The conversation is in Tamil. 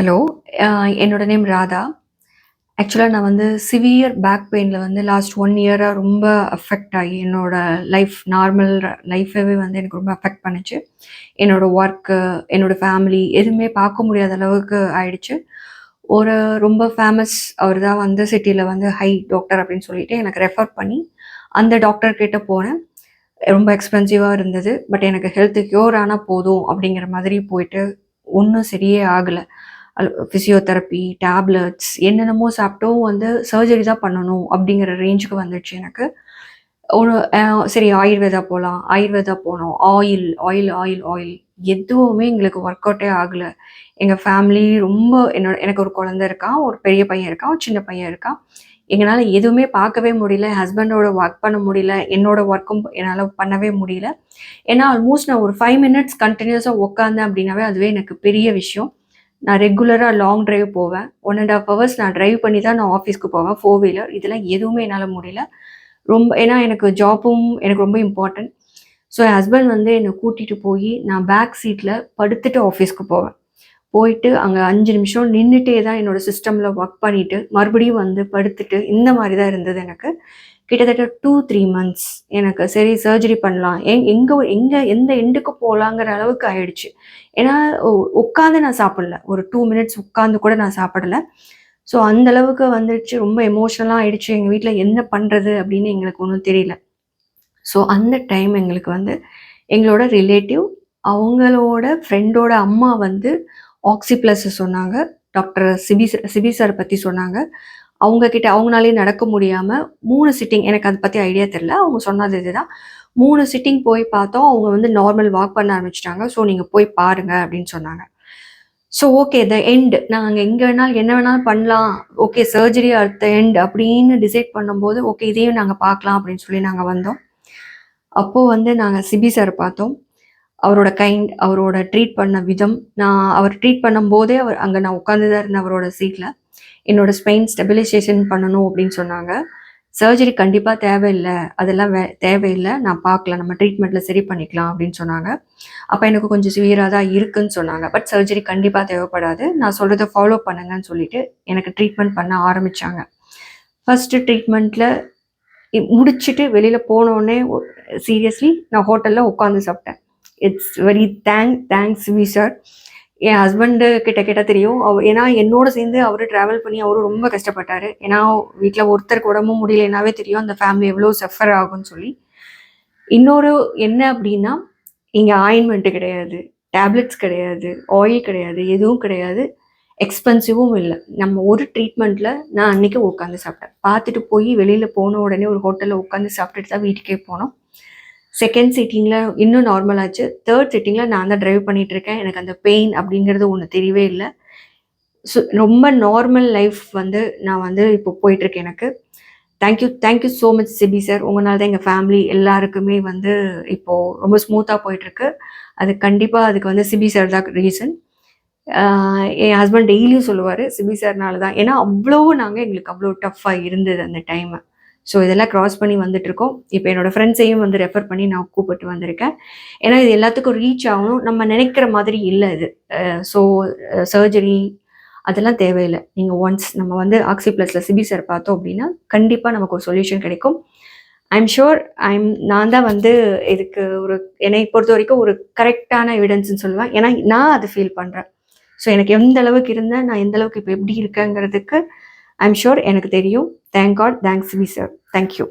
ஹலோ என்னோட நேம் ராதா. ஆக்சுவலாக நான் வந்து சிவியர் பேக் பெயினில் வந்து லாஸ்ட் ஒன் இயராக ரொம்ப அஃபெக்ட் ஆகி என்னோட லைஃப் நார்மல் லைஃபவே வந்து எனக்கு ரொம்ப அஃபெக்ட் பண்ணுச்சு. என்னோடய ஒர்க்கு என்னோட ஃபேமிலி எதுவுமே பார்க்க முடியாத அளவுக்கு ஆயிடுச்சு. ஒரு ரொம்ப ஃபேமஸ் அவர் தான் வந்து சிட்டியில் வந்து ஹை டாக்டர் அப்படின்னு சொல்லிட்டு எனக்கு ரெஃபர் பண்ணி அந்த டாக்டர் கிட்டே போனேன். ரொம்ப எக்ஸ்பென்சிவாக இருந்தது பட் எனக்கு ஹெல்த் க்யூர் ஆனால் போதும் அப்படிங்கிற மாதிரி போயிட்டு ஒன்றும் சரியே ஆகலை. ஃபிசியோதெரப்பி டேப்லெட்ஸ் என்னென்னமோ சாப்பிட்டும் வந்து சர்ஜரி தான் பண்ணணும் அப்படிங்கிற ரேஞ்சுக்கு வந்துடுச்சு எனக்கு. ஒரு சரி ஆயுர்வேதா போகலாம் ஆயுர்வேதா போனோம். ஆயில் ஆயில் ஆயில் ஆயில் எதுவுமே எங்களுக்கு ஒர்க் அவுட்டே ஆகலை. எங்கள் ஃபேமிலி ரொம்ப என்னோட எனக்கு ஒரு குழந்த இருக்கான் ஒரு பெரிய பையன் இருக்கான் ஒரு சின்ன பையன் இருக்கான். எங்களால் எதுவுமே பார்க்கவே முடியல. ஹஸ்பண்டோட ஒர்க் பண்ண முடியல. என்னோட ஒர்க்கும் என்னால் பண்ணவே முடியல. ஏன்னா ஆல்மோஸ்ட் நான் ஒரு ஃபைவ் மினிட்ஸ் கண்டினியூஸாக உட்காந்தேன் அப்படின்னாவே அதுவே எனக்கு பெரிய விஷயம். நான் ரெகுலராக லாங் டிரைவ் போவேன். ஒன் அண்ட் ஆஃப் ஹவர்ஸ் நான் டிரைவ் பண்ணி தான் நான் ஆஃபீஸ்க்கு போவேன். ஃபோர் வீலர் இதெல்லாம் எதுவுமே என்னால் முடியல. ரொம்ப ஏன்னா எனக்கு ஜாப்பும் எனக்கு ரொம்ப இம்பார்ட்டன்ட் ஸோ என் ஹஸ்பண்ட் வந்து என்னை கூட்டிகிட்டு போய் நான் பேக் சீட்டில் படுத்துட்டு ஆஃபீஸ்க்கு போவேன். போயிட்டு அங்கே அஞ்சு நிமிஷம் நின்றுட்டே தான் என்னோட சிஸ்டமில் ஒர்க் பண்ணிவிட்டு மறுபடியும் வந்து படுத்துட்டு இந்த மாதிரி தான் இருந்தது எனக்கு. கிட்டத்தட்ட டூ த்ரீ மந்த்ஸ் எனக்கு சரி சர்ஜரி பண்ணலாம். எங் எங்கே எங்கே எந்த எண்டுக்கு போகலாங்கிற அளவுக்கு ஆயிடுச்சு. ஏன்னா உட்காந்து நான் சாப்பிடல. ஒரு டூ மினிட்ஸ் உட்காந்து கூட நான் சாப்பிடல. ஸோ அந்த அளவுக்கு வந்துடுச்சு ரொம்ப எமோஷ்னலாக ஆயிடுச்சு. எங்கள் வீட்டில் என்ன பண்ணுறது அப்படின்னு எங்களுக்கு ஒன்றும் தெரியல. ஸோ அந்த டைம் எங்களுக்கு வந்து எங்களோட ரிலேட்டிவ் அவங்களோட ஃப்ரெண்டோட அம்மா வந்து ஆக்சி ப்ளஸ் சொன்னாங்க. டாக்டர் சிபி சிபி சார் பற்றி சொன்னாங்க. அவங்கக்கிட்ட அவங்களாலே நடக்க முடியாமல் மூணு சிட்டிங் எனக்கு அதை பற்றி ஐடியா தெரில அவங்க சொன்னது இதுதான். மூணு சிட்டிங் போய் பார்த்தோம். அவங்க வந்து நார்மல் வாக் பண்ண ஆரம்பிச்சிட்டாங்க. ஸோ நீங்கள் போய் பாருங்கள் அப்படின்னு சொன்னாங்க. ஸோ ஓகே த எண்ட் நாங்கள் எங்கே வேணாலும் என்ன வேணாலும் பண்ணலாம். Okay surgery at the end அப்படின்னு டிசைட் பண்ணும்போது ஓகே இதையும் நாங்கள் பார்க்கலாம் அப்படின்னு சொல்லி நாங்கள் வந்தோம். அப்போது வந்து நாங்கள் சிபி சார் பார்த்தோம். அவரோட கைண்ட் அவரோட ட்ரீட் பண்ண விதம் நான் அவர் ட்ரீட் பண்ணும்போதே அவர் அங்கே நான் உட்காந்து தான் இருந்தேன் அவரோட சீட்டில் என்னோட ஸ்பெயின் ஸ்டெபிலைசேஷன் பண்ணணும் அப்படின்னு சொன்னாங்க. சர்ஜரி கண்டிப்பாக தேவையில்லை. அதெல்லாம் வே தேவையில்லை. நான் பார்க்கலாம் நம்ம ட்ரீட்மெண்ட்டில் சரி பண்ணிக்கலாம் அப்படின்னு சொன்னாங்க. அப்போ எனக்கு கொஞ்சம் சிவியராக தான் இருக்குன்னு சொன்னாங்க. பட் சர்ஜரி கண்டிப்பாக தேவைப்படாது. நான் சொல்கிறத ஃபாலோ பண்ணுங்கன்னு சொல்லிட்டு எனக்கு ட்ரீட்மெண்ட் பண்ண ஆரம்பித்தாங்க ஃபஸ்ட்டு ட்ரீட்மெண்ட்டில் முடிச்சுட்டு வெளியில் போனோடனே சீரியஸ்லி நான் ஹோட்டலில் உட்காந்து சாப்பிட்டேன். It's very thank thanks V sir N husband கிட்ட கிட்ட தெரியும். அவர் ஏன்னா என்னோட சேர்ந்து அவரு ட்ராவல் பண்ணி அவரும் ரொம்ப கஷ்டப்பட்டாரு. ஏன்னா வீட்டில் ஒருத்தருக்கு உடம்பும் முடியலனாவே தெரியும் அந்த ஃபேமிலி எவ்வளோ சஃபர் ஆகும்னு சொல்லி. இன்னொரு என்ன அப்படின்னா இங்கே ஆயின்மெண்ட்டு கிடையாது டேப்லெட்ஸ் கிடையாது ஆயில் கிடையாது எதுவும் கிடையாது. எக்ஸ்பென்சிவும் இல்லை. நம்ம ஒரு ட்ரீட்மெண்ட்டில் நான் அன்றைக்கி உட்காந்து சாப்பிட்டேன். பார்த்துட்டு போய் வெளியில் போன உடனே ஒரு ஹோட்டலில் உட்காந்து சாப்பிட்டுட்டு தான் வீட்டுக்கே போனோம். செகண்ட் சீட்டிங்கில் இன்னும் நார்மலாச்சு தேர்ட் சீட்டிங்கில் நான் தான் ட்ரைவ் பண்ணிகிட்ருக்கேன் எனக்கு அந்த பெயின் அப்படிங்கிறது ஒன்று தெரியவே இல்லை. ஸோ ரொம்ப நார்மல் லைஃப் வந்து நான் வந்து இப்போ போயிட்டுருக்கேன் எனக்கு. Thank you thank you so much Sibi sir உங்களால் தான் எங்கள் ஃபேமிலி எல்லாருக்குமே வந்து இப்போது ரொம்ப ஸ்மூத்தாக போயிட்டுருக்கு அது கண்டிப்பாக அதுக்கு வந்து சிபி சார் தான் ரீசன் என் ஹஸ்பண்ட் டெய்லியும் சொல்லுவார் சிபி சார்னால தான். ஏன்னா அவ்வளோ நாங்கள் எங்களுக்கு அவ்வளோ டஃப்பாக இருந்தது அந்த டைமை ஸோ இதெல்லாம் க்ராஸ் பண்ணி வந்துட்டுருக்கோம். இப்போ என்னோடய ஃப்ரெண்ட்ஸையும் வந்து ரெஃபர் பண்ணி நான் கூப்பிட்டு வந்திருக்கேன். ஏன்னா இது எல்லாத்துக்கும் ரீச் ஆகணும். நம்ம நினைக்கிற மாதிரி இல்லை இது. ஸோ சர்ஜரி அதெல்லாம் தேவையில்லை. நீங்கள் ஒன்ஸ் நம்ம வந்து ஆக்சி ப்ளஸில் சிபி சார் பார்த்தோம் அப்படின்னா கண்டிப்பாக நமக்கு ஒரு சொல்யூஷன் கிடைக்கும். ஐம் ஷுர் ஐம் நான் தான் வந்து இதுக்கு ஒரு என்னை பொறுத்த வரைக்கும் ஒரு கரெக்டான எவிடன்ஸ்னு சொல்லுவேன். ஏன்னா நான் அதை ஃபீல் பண்ணுறேன் ஸோ எனக்கு எந்த அளவுக்கு இருந்தேன் நான் எந்த அளவுக்கு இப்போ எப்படி இருக்கேங்கிறதுக்கு ஐம் ஷுர் எனக்கு தெரியும். Thank God thanks V sir thank you